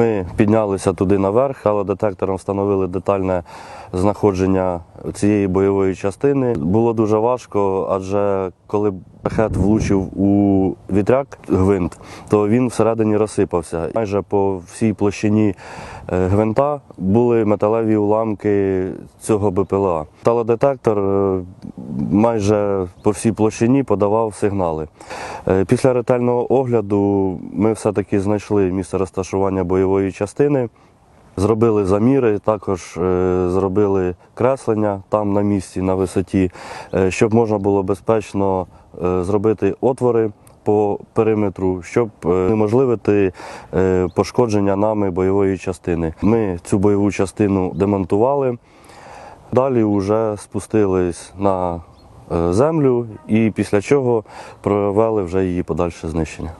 Ми піднялися туди наверх, але детектором встановили детальне знаходження цієї бойової частини. Було дуже важко, адже коли ракет влучив у вітряк гвинт, то він всередині розсипався. Майже по всій площині е, гвинта були металеві уламки цього БПЛА. Металодетектор е, майже по всій площині подавав сигнали. Е, Після ретельного огляду ми все-таки знайшли місце розташування бойової частини. Зробили заміри, також е, зробили креслення там на місці, на висоті, е, щоб можна було безпечно зробити отвори по периметру, щоб унеможливити е, пошкодження нами бойової частини. Ми цю бойову частину демонтували. Далі вже спустились на землю і після чого провели вже її подальше знищення.